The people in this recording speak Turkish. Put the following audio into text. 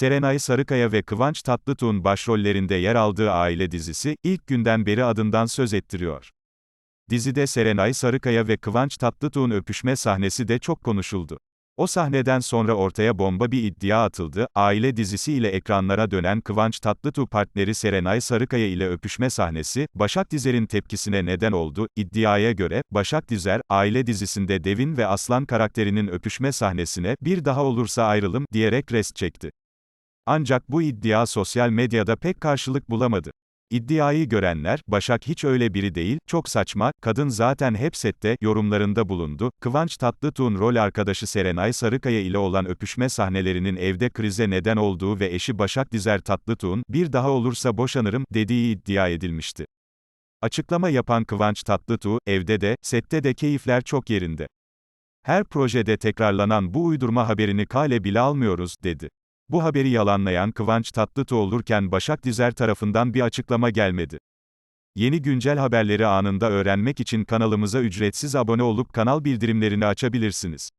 Serenay Sarıkaya ve Kıvanç Tatlıtuğ'un başrollerinde yer aldığı aile dizisi, ilk günden beri adından söz ettiriyor. Dizide Serenay Sarıkaya ve Kıvanç Tatlıtuğ'un öpüşme sahnesi de çok konuşuldu. O sahneden sonra ortaya bomba bir iddia atıldı, aile dizisi ile ekranlara dönen Kıvanç Tatlıtuğ partneri Serenay Sarıkaya ile öpüşme sahnesi, Başak Dizer'in tepkisine neden oldu, iddiaya göre, Başak Dizer, aile dizisinde Devin ve Aslan karakterinin öpüşme sahnesine, bir daha olursa ayrılım, diyerek rest çekti. Ancak bu iddia sosyal medyada pek karşılık bulamadı. İddiayı görenler, Başak hiç öyle biri değil, çok saçma, kadın zaten hep sette, yorumlarında bulundu. Kıvanç Tatlıtuğ'un rol arkadaşı Serenay Sarıkaya ile olan öpüşme sahnelerinin evde krize neden olduğu ve eşi Başak Dizer Tatlıtuğ'un, bir daha olursa boşanırım, dediği iddia edilmişti. Açıklama yapan Kıvanç Tatlıtuğ, evde de, sette de keyifler çok yerinde. Her projede tekrarlanan bu uydurma haberini kale bile almıyoruz, dedi. Bu haberi yalanlayan Kıvanç Tatlıtuğ olurken Başak Dizer tarafından bir açıklama gelmedi. Yeni güncel haberleri anında öğrenmek için kanalımıza ücretsiz abone olup kanal bildirimlerini açabilirsiniz.